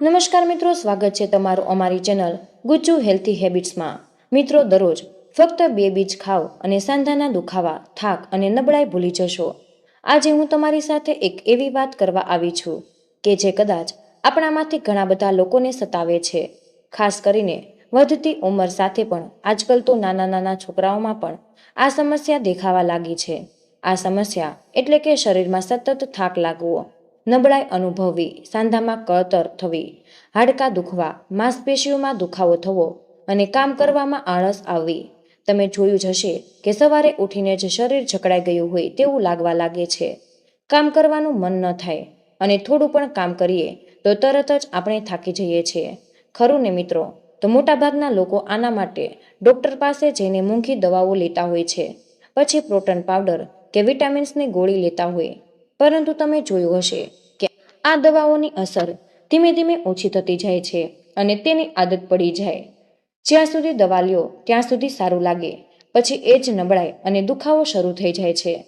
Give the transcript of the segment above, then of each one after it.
નમસ્કાર મિત્રો, સ્વાગત છે તમારું અમારી ચેનલ ગુજ્જુ હેલ્થી હેબિટ્સમાં. મિત્રો, દરરોજ ફક્ત બે બીજ ખાઓ અને સાંધાના દુખાવા, થાક અને નબળાઈ ભૂલી જશો. આજે હું તમારી સાથે એક એવી વાત કરવા આવી છું કે જે કદાચ આપણામાંથી ઘણા બધા લોકોને સતાવે છે. ખાસ કરીને વધતી ઉંમર સાથે પણ આજકાલ તો નાના નાના છોકરાઓમાં પણ આ સમસ્યા દેખાવા લાગી છે. આ સમસ્યા એટલે કે શરીરમાં સતત થાક લાગવો. નબળાઈ અનુભવવી સાંધામાં કળતર થવી, હાડકાં દુખવા, માંસપેશીઓમાં દુખાવો થવો અને કામ કરવામાં આળસ આવવી તમે જોયું જ હશે કે સવારે ઉઠીને જ શરીર જકડાઈ ગયું હોય તેવું લાગવા લાગે છે. કામ કરવાનું મન ન થાય અને થોડું પણ કામ કરીએ તો તરત જ આપણે થાકી જઈએ છીએ ખરું ને મિત્રો? તો મોટાભાગના લોકો આના માટે ડૉક્ટર પાસે જઈને મોંઘી દવાઓ લેતા હોય છે. પછી પ્રોટીન પાવડર કે વિટામિન્સની ગોળી લેતા હોય. પરંતુ તમે જોયું હશે કે આ દવાઓની અસર ધીમે ધીમે ઓછી થતી જાય છે અને તેની આદત પડી જાય. જ્યાં સુધી દવા લ્યો, ત્યાં સુધી સારું લાગે. પછી એ જ નબળાઈ અને દુખાવો શરૂ થઈ જાય છે.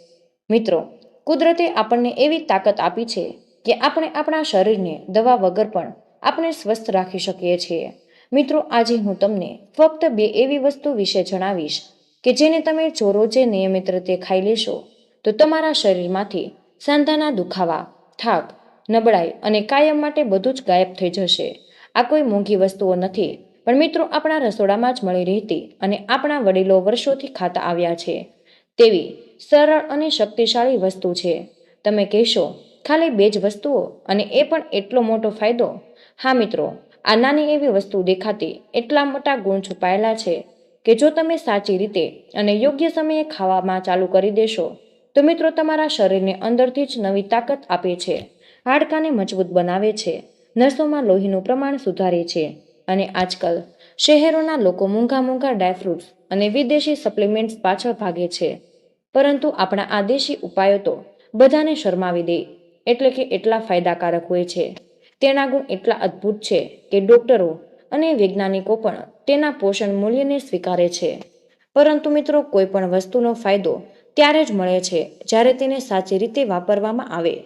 મિત્રો, કુદરતે આપણને એવી તાકાત આપી છે કે આપણે આપણા શરીરને દવા વગર પણ આપણે સ્વસ્થ રાખી શકીએ છીએ. મિત્રો, આજે હું તમને ફક્ત બે એવી વસ્તુ વિશે જણાવીશ કે જેને તમે જો રોજે નિયમિત રીતે ખાઈ લેશો, તો તમારા શરીરમાંથી સાંધાના દુખાવા, થાક, નબળાઈ અને કાયમ માટે બધું જ ગાયબ થઈ જશે. આ કોઈ મોંઘી વસ્તુઓ નથી, પણ મિત્રો આપણા રસોડામાં જ મળી રહેતી અને આપણા વડીલો વર્ષોથી ખાતા આવ્યા છે. તેવી સરળ અને શક્તિશાળી વસ્તુ છે. તમે કહેશો, ખાલી બે જ વસ્તુઓ? અને એ પણ એટલો મોટો ફાયદો? હા મિત્રો, આ નાની એવી વસ્તુ દેખાતી એટલા મોટા ગુણ છુપાયેલા છે કે જો તમે સાચી રીતે અને યોગ્ય સમયે ખાવામાં ચાલુ કરી દેશો તો મિત્રો, તમારા શરીરને અંદરથી જ નવી તાકાત આપે છે. હાડકાને મજબૂત બનાવે છે. નસોમાં લોહીનું પ્રમાણ સુધારે છે. અને આજકાલ શહેરોના લોકો મોંઘા મોંઘા ડ્રાયફ્રૂટ્સ અને વિદેશી સપ્લિમેન્ટ્સ પાછળ ભાગે છે. પરંતુ આપણા આ દેશી ઉપાયો તો બધાને શરમાવી દે, એટલે કે એટલા ફાયદાકારક હોય છે. તેના ગુણ એટલા અદ્ભુત છે કે ડોક્ટરો અને વૈજ્ઞાનિકો પણ તેના પોષણ મૂલ્યને સ્વીકારે છે. પરંતુ મિત્રો, કોઈ પણ વસ્તુનો ફાયદો ત્યારે જ મળે છે, જ્યારે તેને સાચી રીતે વાપરવામાં આવે.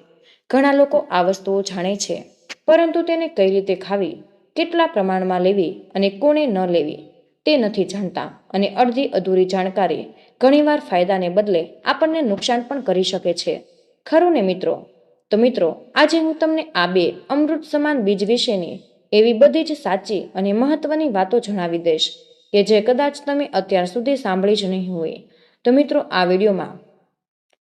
ઘણા લોકો આ વસ્તુઓ જાણે છે, પરંતુ તેને કઈ રીતે ખાવી, કેટલા પ્રમાણમાં લેવી અને કોણે ન લેવી, તે નથી જાણતા. અને અડધી અધૂરી જાણકારી ઘણીવાર ફાયદાને બદલે આપણને નુકસાન પણ કરી શકે છે. ખરું ને મિત્રો? તો મિત્રો, આજે હું તમને આ બે અમૃત સમાન બીજ વિશેની એવી બધી જ સાચી અને મહત્વની વાતો જણાવી દઈશ, કે જે કદાચ તમે અત્યાર સુધી સાંભળી જ નહીં હોય. તો મિત્રો, આ વિડીયોમાં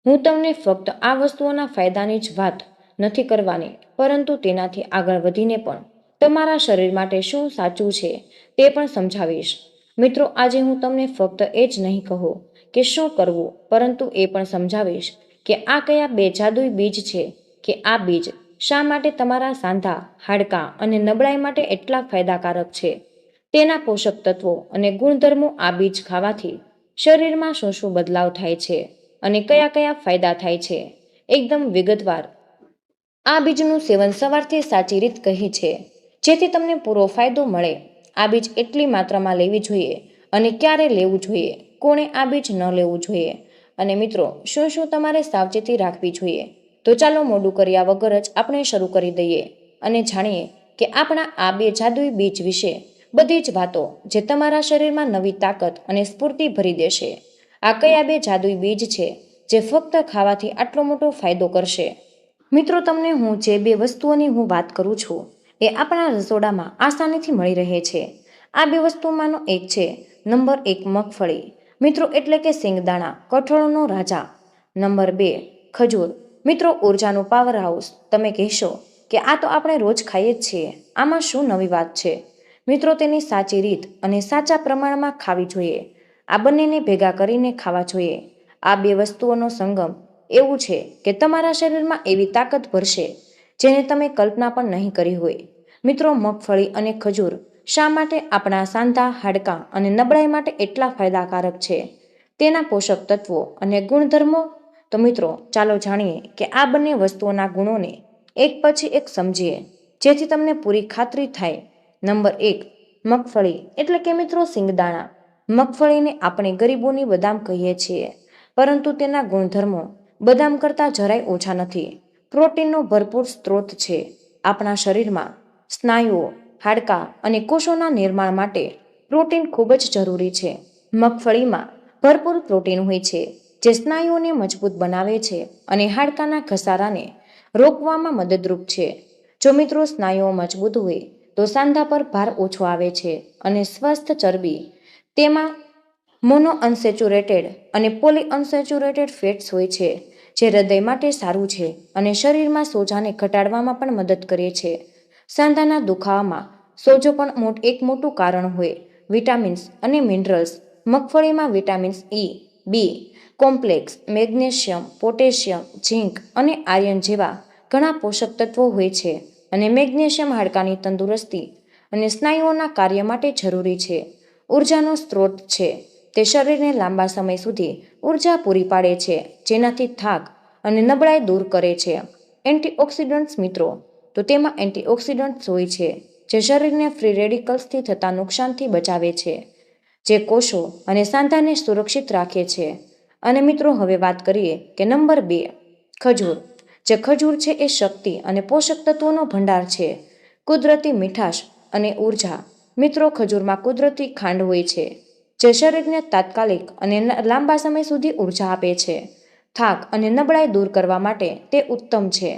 હું તમને ફક્ત આ વસ્તુઓના ફાયદાની જ વાત નથી કરવાની, પરંતુ તેનાથી આગળ વધીને પણ તમારા શરીર માટે શું સાચું છે તે પણ સમજાવીશ. મિત્રો, આજે હું તમને ફક્ત એ જ નહીં કહું કે શું કરવું, પરંતુ એ પણ સમજાવીશ કે આ કયા બે જાદુઈ બીજ છે કે આ બીજ શા માટે તમારા સાંધા, હાડકાં અને નબળાઈ માટે એટલા ફાયદાકારક છે? તેના પોષક તત્વો અને ગુણધર્મો આ બીજ ખાવાથી શરીરમાં શું શું બદલાવ થાય છે અને કયા કયા ફાયદા થાય છે? એકદમ વિગતવાર. આ બીજનું સેવન સવારથી સાચી રીત કહી છે. જેથી તમને પૂરો ફાયદો મળે. આ બીજ એટલી માત્રામાં લેવી જોઈએ અને ક્યારે લેવું જોઈએ? કોણે આ બીજ ન લેવું જોઈએ? અને મિત્રો, શું શું તમારે સાવચેતી રાખવી જોઈએ? તો ચાલો મોડું કર્યા વગર જ આપણે શરૂ કરી દઈએ અને જાણીએ કે આપણા આ બે જાદુઈ બીજ વિશે બધી જ વાતો જે તમારા શરીરમાં નવી તાકાત અને સ્ફૂર્તિ ભરી દેશે. આ કયા બે જાદુઈ બીજ છે જે ફક્ત ખાવાથી આટલો મોટો ફાયદો કરશે? મિત્રો, તમને હું જે બે વસ્તુઓની હું વાત કરું છું, એ આપણા રસોડામાં આસાનીથી મળી રહે છે. આ બે વસ્તુમાંનો એક છે, નંબર એક મગફળી. મિત્રો, એટલે કે સિંગદાણા, કઠોળનો રાજા. નંબર બે, ખજૂર. મિત્રો, ઉર્જાનું પાવર હાઉસ તમે કહેશો કે આ તો આપણે રોજ ખાઈએ જ છીએ. આમાં શું નવી વાત છે? મિત્રો તેની સાચી રીત અને સાચા પ્રમાણમાં ખાવી જોઈએ. આ બંનેને ભેગા કરીને ખાવા જોઈએ. આ બે વસ્તુઓનો સંગમ એવું છે કે તમારા શરીરમાં એવી તાકાત ભરશે જેને તમે કલ્પના પણ નહીં કરી હોય. મિત્રો, મગફળી અને ખજૂર શા માટે આપણા સાંધા, હાડકાં અને નબળાઈ માટે એટલા ફાયદાકારક છે? તેના પોષક તત્વો અને ગુણધર્મો? તો મિત્રો, ચાલો જાણીએ કે આ બંને વસ્તુઓના ગુણોને એક પછી એક સમજીએ, જેથી તમને પૂરી ખાતરી થાય નંબર એક, મગફળી, એટલે કે મિત્રો સિંગદાણા. મગફળીને આપણે ગરીબોની બદામ કહીએ છીએ, પરંતુ તેના ગુણધર્મો બદામ કરતાં જરાય ઓછા નથી. પ્રોટીનનો ભરપૂર સ્ત્રોત છે આપણા શરીરમાં. સ્નાયુઓ, હાડકાં અને કોષોના નિર્માણ માટે પ્રોટીન ખૂબ જ જરૂરી છે. મગફળીમાં ભરપૂર પ્રોટીન હોય છે, જે સ્નાયુઓને મજબૂત બનાવે છે અને હાડકાના ઘસારાને રોકવામાં મદદરૂપ છે. જો મિત્રો સ્નાયુઓ મજબૂત હોય તો સાંધા પર ભાર ઓછો આવે છે અને સ્વસ્થ ચરબી, તેમાં મોનો અનસેચ્યુરેટેડ અને પોલી અનસેચ્યુરેટેડ ફેટ્સ હોય છે, જે હૃદય માટે સારું છે અને શરીરમાં સોજાને ઘટાડવામાં પણ મદદ કરે છે. સાંધાના દુખાવામાં સોજો પણ એક મોટું કારણ હોય. વિટામિન્સ અને મિનરલ્સ, મગફળીમાં vitamins E B complex, magnesium, potassium, zinc અને આયર્ન જેવા ઘણા પોષક તત્વો હોય છે. અને મેગ્નેશિયમ હાડકાની તંદુરસ્તી અને સ્નાયુઓના કાર્ય માટે જરૂરી છે. ઉર્જાનો સ્ત્રોત છે. તે શરીરને લાંબા સમય સુધી ઊર્જા પૂરી પાડે છે, જેનાથી થાક અને નબળાઈ દૂર કરે છે. એન્ટીઓક્સિડન્ટ્સ મિત્રો, તો તેમાં એન્ટીઓક્સિડન્ટ્સ હોય છે, જે શરીરને ફ્રી રેડિકલ્સથી થતા નુકસાનથી બચાવે છે, જે કોષો અને સાંધાને સુરક્ષિત રાખે છે. અને મિત્રો, હવે વાત કરીએ કે નંબર બે, ખજૂર. જે ખજૂર છે એ શક્તિ અને પોષક તત્વોનો ભંડાર છે. કુદરતી મીઠાશ અને ઊર્જા. મિત્રો, ખજૂરમાં કુદરતી ખાંડ હોય છે, જે શરીરને તાત્કાલિક અને લાંબા સમય સુધી ઊર્જા આપે છે. થાક અને નબળાઈ દૂર કરવા માટે તે ઉત્તમ છે.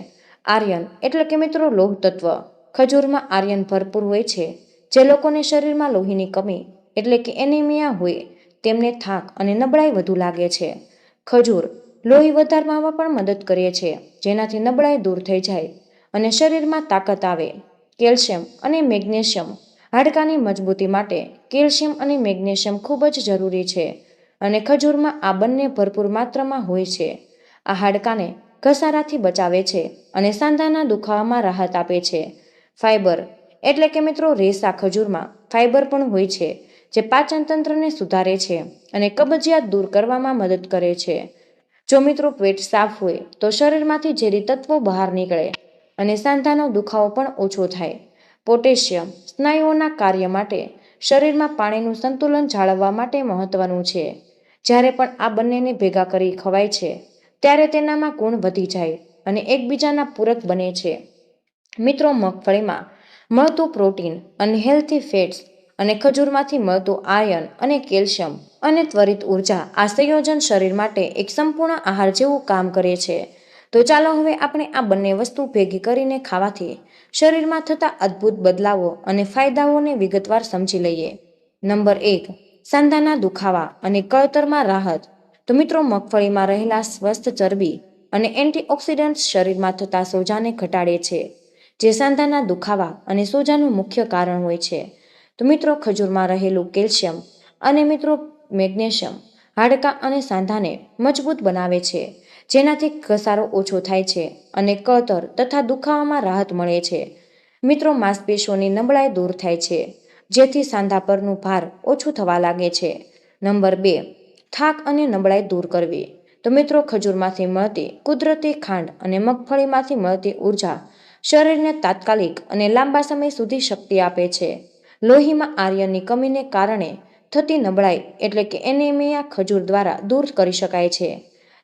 આર્યન એટલે કે મિત્રો લોહ તત્વ ખજૂરમાં આર્યન ભરપૂર હોય છે, જે લોકોને શરીરમાં લોહીની કમી એટલે કે એનિમિયા હોય, તેમને થાક અને નબળાઈ વધુ લાગે છે. ખજૂર લોહી વધારવામાં પણ મદદ કરે છે, જેનાથી નબળાઈ દૂર થઈ જાય અને શરીરમાં તાકાત આવે. કેલ્શિયમ અને મેગ્નેશિયમ હાડકાની મજબૂતી માટે કેલ્શિયમ અને મેગ્નેશિયમ ખૂબ જ જરૂરી છે અને ખજૂરમાં આ બંને ભરપૂર માત્રામાં હોય છે. આ હાડકાને ઘસારાથી બચાવે છે અને સાંધાના દુખાવામાં રાહત આપે છે. ફાઇબર એટલે કે મિત્રો રેસા ખજૂરમાં ફાઇબર પણ હોય છે, જે પાચન તંત્રને સુધારે છે અને કબજિયાત દૂર કરવામાં મદદ કરે છે. જો મિત્રો પેટ સાફ હોય, તો શરીરમાંથી ઝેરી તત્વો બહાર નીકળે અને સાંધાનો દુખાવો પણ ઓછો થાય. પોટેશિયમ સ્નાયુઓના કાર્ય માટે શરીરમાં પાણીનું સંતુલન જાળવવા માટે મહત્વનું છે. જ્યારે પણ આ બંનેને ભેગા કરી ખવાય છે, ત્યારે તેનામાં ગુણ વધી જાય અને એકબીજાના પૂરક બને છે. મિત્રો, મગફળીમાં મળતું પ્રોટીન અને હેલ્થી ફેટ્સ અને ખજૂરમાંથી મળતું આયર્ન અને કેલ્શિયમ અને ત્વરિત ઊર્જા આ સંયોજન શરીર માટે એક સંપૂર્ણ આહાર જેવું કામ કરે છે. તો ચાલો હવે આપણે આ બંને વસ્તુ ભેગી કરીને ખાવાથી શરીરમાં થતા અદ્ભુત બદલાવો અને ફાયદાઓને વિગતવાર સમજી લઈએ. નંબર એક, સાંધાના દુખાવા અને કળતરમાં રાહત. તો મિત્રો, મગફળીમાં રહેલા સ્વસ્થ ચરબી અને એન્ટીઓક્સિડન્ટ્સ શરીરમાં થતા સોજાને ઘટાડે છે, જે સાંધાના દુખાવા અને સોજાનું મુખ્ય કારણ હોય છે. તો મિત્રો, ખજૂરમાં રહેલું કેલ્શિયમ અને મિત્રો મેગ્નેશિયમ, હાડકાં અને સાંધાને મજબૂત બનાવે છે. જેનાથી ઘસારો ઓછો થાય છે અને કતર તથા દુખાવામાં રાહત મળે છે. મિત્રો, માંસપેશીઓની નબળાઈ દૂર થાય છે, જેથી સાંધા પરનું ભાર ઓછું થવા લાગે છે. નંબર બે, થાક અને નબળાઈ દૂર કરવી. તો મિત્રો, ખજૂરમાંથી મળતી કુદરતી ખાંડ અને મગફળીમાંથી મળતી ઊર્જા શરીરને તાત્કાલિક અને લાંબા સમય સુધી શક્તિ આપે છે. લોહીમાં આર્યનની કમીને કારણે થતી નબળાઈ એટલે કે એનેમિયા ખજૂર દ્વારા દૂર કરી શકાય છે.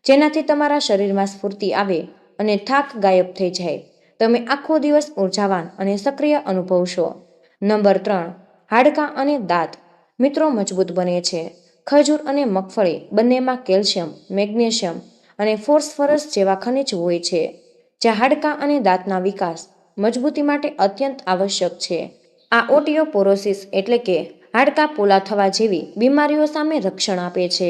જેનાથી તમારા શરીરમાં સ્ફૂર્તિ આવે અને થાક ગાયબ થઈ જાય. તમે આખો દિવસ ઉર્જાવાન અને સક્રિય અનુભવશો. નંબર ત્રણ, હાડકાં અને દાંત. મિત્રો મજબૂત બને છે. ખજૂર અને મગફળી બંનેમાં કેલ્શિયમ, મેગ્નેશિયમ અને ફોસ્ફરસ જેવા ખનિજ હોય છે જે હાડકાં અને દાંતના વિકાસ મજબૂતી માટે અત્યંત આવશ્યક છે. આ ઓટિયોપોરોસિસ એટલે કે હાડકાં પોલા થવા જેવી બીમારીઓ સામે રક્ષણ આપે છે.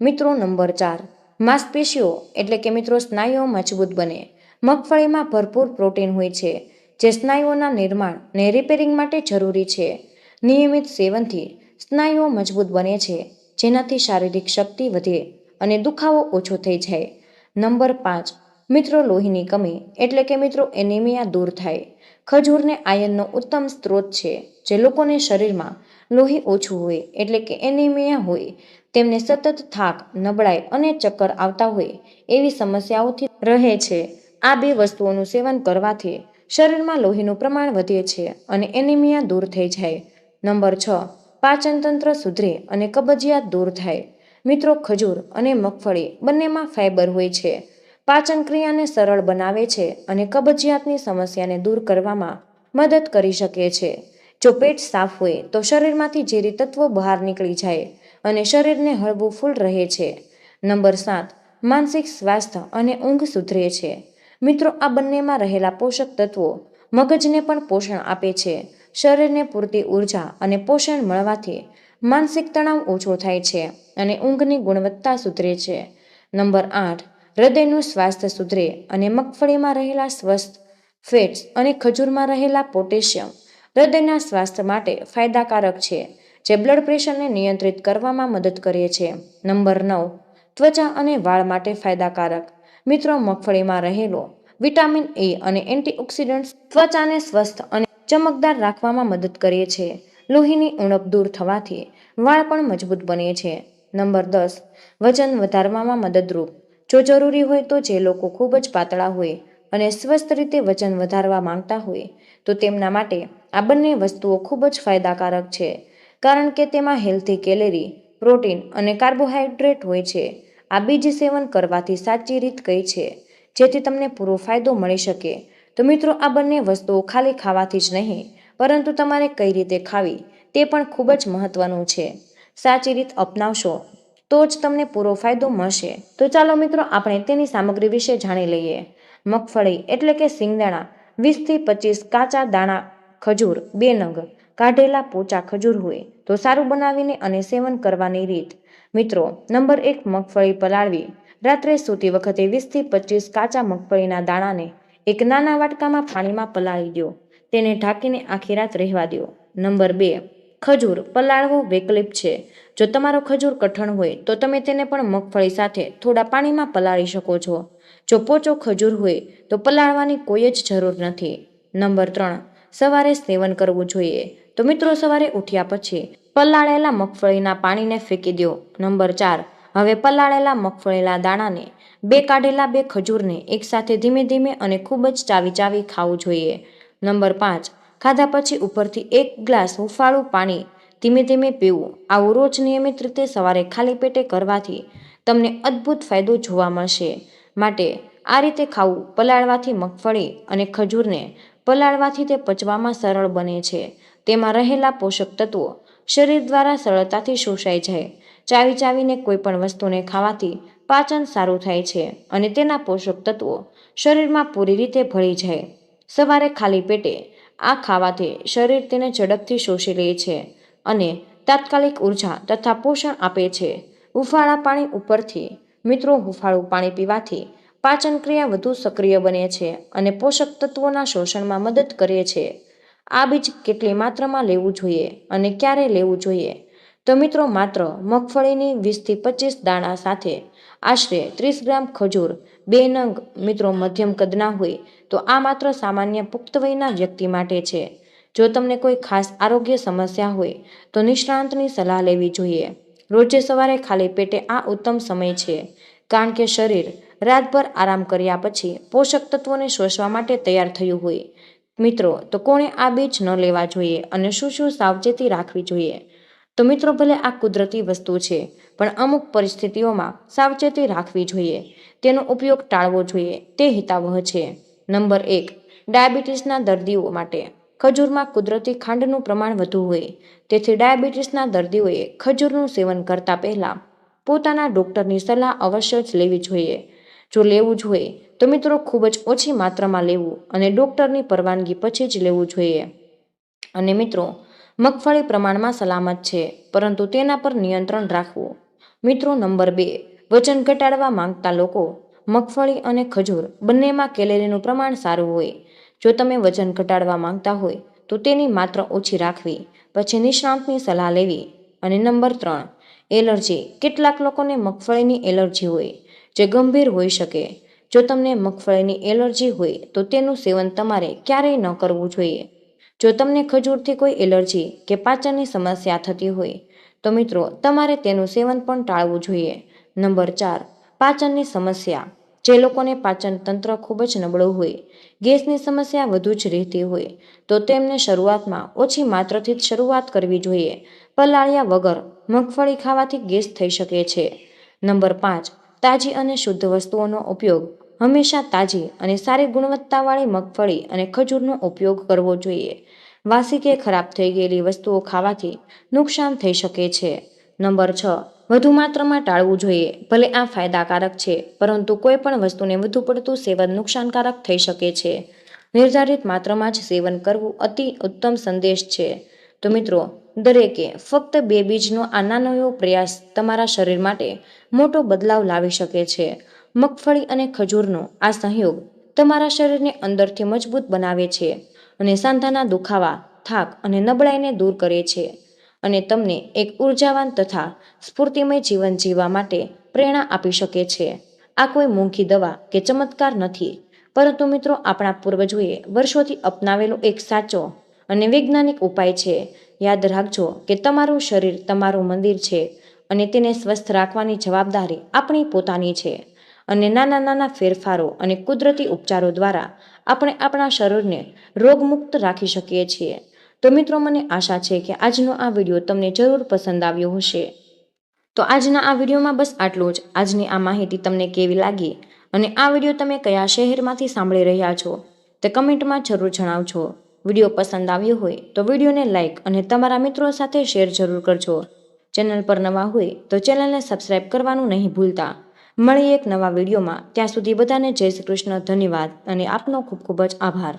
મિત્રો નંબર ચાર, માંસપેશીઓ એટલે કે મિત્રો સ્નાયુઓ મજબૂત બને. મગફળીમાં ભરપૂર પ્રોટીન હોય છે, જે સ્નાયુઓના નિર્માણ ને રિપેરિંગ માટે જરૂરી છે. નિયમિત સેવનથી સ્નાયુઓ મજબૂત બને છે, જેનાથી શારીરિક શક્તિ વધે અને દુખાવો ઓછો થઈ જાય. નંબર પાંચ, મિત્રો લોહીની કમી એટલે કે મિત્રો એનિમિયા દૂર થાય. ખજૂરને આયનનો ઉત્તમ સ્ત્રોત છે, જે લોકોને શરીરમાં લોહી ઓછું હોય, એટલે કે એનિમિયા હોય. તેમને સતત થાક, નબળાઈ અને ચક્કર આવતા હોય, એવી સમસ્યાઓથી રહે છે. આ બે વસ્તુઓનું સેવન કરવાથી શરીરમાં લોહીનું પ્રમાણ વધે છે અને એનિમિયા દૂર થઈ જાય. નંબર છ પાચનતંત્ર સુધરે અને કબજિયાત દૂર થાય. મિત્રો, ખજૂર અને મગફળી બંનેમાં ફાઇબર હોય છે. પાચન ક્રિયાને સરળ બનાવે છે અને કબજિયાતની સમસ્યાને દૂર કરવામાં મદદ કરી શકે છે. જો પેટ સાફ હોય, તો શરીરમાંથી ઝેરી તત્વો બહાર નીકળી જાય અને શરીરને હળવું ફૂલ રહે છે. નંબર સાત, માનસિક સ્વાસ્થ્ય અને ઊંઘ સુધરે છે. મિત્રો, આ બંનેમાં રહેલા પોષક તત્વો મગજને પણ પોષણ આપે છે. શરીરને પૂરતી ઊર્જા અને પોષણ મળવાથી માનસિક તણાવ ઓછો થાય છે અને ઊંઘની ગુણવત્તા સુધરે છે. નંબર આઠ, હૃદયનું સ્વાસ્થ્ય સુધરે અને મગફળીમાં રહેલા સ્વસ્થ, ફેટ્સ અને ખજૂરમાં રહેલા પોટેશિયમ હૃદયના સ્વાસ્થ્ય માટે ફાયદાકારક છે, જે બ્લડ પ્રેશરને નિયંત્રિત કરવામાં મદદ કરે છે. નંબર નવ, ત્વચા અને વાળ માટે ફાયદાકારક. મિત્રો, મગફળીમાં રહેલો વિટામિન એ અને એન્ટીઓક્સિડન્ટ્સ ત્વચાને સ્વસ્થ અને ચમકદાર રાખવામાં મદદ કરે છે. લોહીની ઉણપ દૂર થવાથી વાળ પણ મજબૂત બને છે. નંબર દસ, વજન વધારવામાં મદદરૂપ. જો જરૂરી હોય તો જે લોકો ખૂબ જ પાતળા હોય અને સ્વસ્થ રીતે વજન વધારવા માંગતા હોય તો તેમના માટે આ બંને વસ્તુઓ ખૂબ જ ફાયદાકારક છે. કારણ કે તેમાં હેલ્ધી કેલેરી પ્રોટીન અને કાર્બોહાઈડ્રેટ હોય છે. આ બીજ સેવન કરવાથી સાચી રીત કઈ છે? જેથી તમને પૂરો ફાયદો મળી શકે. તો મિત્રો, આ બંને વસ્તુઓ ખાલી ખાવાથી જ નહીં, પરંતુ તમારે કઈ રીતે ખાવી તે પણ ખૂબ જ મહત્વનું છે. સાચી રીત અપનાવશો, તો જ તમને પૂરો ફાયદો મળશે. તો ચાલો મિત્રો, આપણે તેની સામગ્રી વિશે જાણી લઈએ. મગફળી એટલે કે સિંગદાણા વીસથી પચીસ કાચા દાણા ખજૂર બે નંગ, કાઢેલા પોચા ખજૂર હોય તો સારું બનાવીને અને સેવન કરવાની રીત. મિત્રો, નંબર એક મગફળી પલાળવી. રાત્રે સૂતી વખતે વીસથી પચીસ કાચા મગફળીના દાણાને એક નાના વાટકામાં પાણીમાં પલાળી દો. તેને ઢાંકીને આખી રાત રહેવા દો. નંબર બે, ખજૂર પલાળવો વૈકલ્પિક છે. જો તમારો ખજૂર કઠણ હોય, તો તમે તેને પણ મગફળી સાથે થોડા પાણીમાં પલાળી શકો છો. જો પોચો ખજૂર હોય તો પલાળવાની કોઈ જ જરૂર નથી. નંબર ત્રણ, સવારે સેવન કરવું જોઈએ. તો મિત્રો સવારે ઉઠ્યા પછી પલાળેલા મગફળીના પાણીને ફેંકી દો નંબર ચાર, હવે પલાળેલા મગફળીના દાણાને બે કાઢેલા બે ખજૂરને એકસાથે ધીમે ધીમે અને ખૂબ જ ચાવી ચાવી ખાવું જોઈએ. નંબર પાંચ, ખાધા પછી ઉપરથી એક ગ્લાસ હુંફાળું પાણી ધીમે ધીમે પીવું. આવું રોજ નિયમિત રીતે સવારે ખાલી પેટે કરવાથી તમને અદ્ભુત ફાયદો જોવા મળશે. માટે આ રીતે ખાવું પલાળવાથી મગફળી અને ખજૂરને પલાળવાથી તે પચવામાં સરળ બને છે. તેમાં રહેલા પોષક તત્વો શરીર દ્વારા સરળતાથી શોષાઈ જાય. ચાવી ચાવીને કોઈ પણ વસ્તુને ખાવાથી પાચન સારું થાય છે અને તેના પોષક તત્વો શરીરમાં પૂરી રીતે ભળી જાય. સવારે ખાલી પેટે આ ખાવાથી શરીર તેને ઝડપથી શોષી લે છે અને તાત્કાલિક ઊર્જા તથા પોષણ આપે છે. હુંફાળા પાણી ઉપરથી મિત્રો, હુંફાળું પાણી પીવાથી પાચન ક્રિયા વધુ સક્રિય બને છે અને પોષક તત્વોના શોષણમાં મદદ કરે છે. આ બીજ કેટલી માત્રામાં લેવું જોઈએ અને ક્યારે લેવું જોઈએ? તો મિત્રો, માત્ર મગફળીની વીસથી પચીસ દાણા સાથે આશરે ત્રીસ ગ્રામ ખજૂર, બે નંગ મિત્રો મધ્યમ કદના હોય તો આ માત્ર સામાન્ય પુખ્ત વયના વ્યક્તિ માટે છે. જો તમને કોઈ ખાસ આરોગ્ય સમસ્યા હોય તો નિષ્ણાંતની સલાહ લેવી જોઈએ. રોજે સવારે ખાલી પેટે આ ઉત્તમ સમય છે. કારણ કે શરીર રાતભર આરામ કર્યા પછી પોષક તત્વોને શોષવા માટે તૈયાર થયું હોય. મિત્રો, તો કોણે આ બીજ ન લેવા જોઈએ અને શું શું સાવચેતી રાખવી જોઈએ? તો મિત્રો, ભલે આ કુદરતી વસ્તુ છે, પણ અમુક પરિસ્થિતિઓમાં સાવચેતી રાખવી જોઈએ. તેનો ઉપયોગ ટાળવો જોઈએ, તે હિતાવહ છે. નંબર એક, ડાયાબિટીસના દર્દીઓ માટે. ખજૂરમાં કુદરતી ખાંડનું પ્રમાણ વધુ હોય, તેથી ડાયાબિટીસના દર્દીઓએ ખજૂરનું સેવન કરતા પહેલાં પોતાના ડૉક્ટરની સલાહ અવશ્ય જ લેવી જોઈએ. જો લેવું જોઈએ તો મિત્રો ખૂબ જ ઓછી માત્રામાં લેવું અને ડૉક્ટરની પરવાનગી પછી જ લેવું જોઈએ. અને મિત્રો, મગફળી પ્રમાણમાં સલામત છે, પરંતુ તેના પર નિયંત્રણ રાખવું. મિત્રો નંબર બે, વજન ઘટાડવા માંગતા લોકો મગફળી અને ખજૂર બંનેમાં કેલેરીનું પ્રમાણ સારું હોય જો તમે વજન ઘટાડવા માંગતા હોય, તો તેની માત્રા ઓછી રાખવી. પછી નિષ્ણાંતની સલાહ લેવી. અને નંબર ત્રણ, એલર્જી. કેટલાક લોકોને મગફળીની એલર્જી હોય, જે ગંભીર હોઈ શકે. જો તમને મગફળીની એલર્જી હોય, તો તેનું સેવન તમારે ક્યારેય ન કરવું જોઈએ. જો તમને ખજૂરથી કોઈ એલર્જી કે પાચનની સમસ્યા થતી હોય, તો મિત્રો, તમારે તેનું સેવન પણ ટાળવું જોઈએ. નંબર ચાર, પાચનની સમસ્યા. જે લોકોને પાચન તંત્ર ખૂબ જ નબળું હોય, ગેસની સમસ્યા વધુ જ રહેતી હોય, તો તેમને શરૂઆતમાં ઓછી માત્રાથી જ શરૂઆત કરવી જોઈએ. પલાળ્યા વગર મગફળી ખાવાથી ગેસ થઈ શકે છે. નંબર પાંચ, તાજી અને શુદ્ધ વસ્તુઓનો ઉપયોગ. હંમેશા તાજી અને સારી ગુણવત્તાવાળી મગફળી અને ખજૂરનો ઉપયોગ કરવો જોઈએ. વાસી કે ખરાબ થઈ ગયેલી વસ્તુઓ ખાવાથી નુકસાન થઈ શકે છે. નંબર છ વધુ માત્રામાં ટાળવું જોઈએ. ભલે આ ફાયદાકારક છે, પરંતુ કોઈ પણ વસ્તુને વધુ પડતું સેવન નુકસાનકારક થઈ શકે છે. નિર્ધારિત માત્રામાં જ સેવન કરવું અતિ ઉત્તમ સંદેશ છે. તો મિત્રો, દરેકે ફક્ત બે બીજનો આ નાનો એવો પ્રયાસ તમારા શરીર માટે મોટો બદલાવ લાવી શકે છે. મગફળી અને ખજૂરનો આ સહયોગ તમારા શરીરને અંદરથી મજબૂત બનાવે છે અને સાંધાના દુખાવા, થાક અને નબળાઈને દૂર કરે છે. અને તમને એક ઉર્જાવાન તથા સ્ફૂર્તિમય જીવન જીવવા માટે પ્રેરણા આપી શકે છે. આ કોઈ મોંઘી દવા કે ચમત્કાર નથી. પરંતુ મિત્રો, આપણા પૂર્વજોએ વર્ષોથી અપનાવેલો એક સાચો અને વૈજ્ઞાનિક ઉપાય છે. યાદ રાખજો કે તમારું શરીર તમારું મંદિર છે અને તેને સ્વસ્થ રાખવાની જવાબદારી આપણી પોતાની છે. અને નાના નાના ફેરફારો અને કુદરતી ઉપચારો દ્વારા આપણે આપણા શરીરને રોગમુક્ત રાખી શકીએ છીએ. તો મિત્રો, મને આશા છે કે આજનો આ વીડિયો તમને જરૂર પસંદ આવ્યો હશે. તો આજના આ વિડીયોમાં બસ આટલું જ. આજની આ માહિતી તમને કેવી લાગી? અને આ વીડિયો તમે કયા શહેરમાંથી સાંભળી રહ્યા છો? તે કમેન્ટમાં જરૂર જણાવજો. વીડિયો પસંદ આવ્યો હોય તો વિડીયોને લાઇક અને તમારા મિત્રો સાથે શેર જરૂર કરજો. ચેનલ પર નવા હોય તો ચેનલને સબસ્ક્રાઇબ કરવાનું નહીં ભૂલતા. મળીએ એક નવા વિડીયોમાં. ત્યાં સુધી બધાને જય શ્રી કૃષ્ણ. ધન્યવાદ. અને આપનો ખૂબ ખૂબ જ આભાર.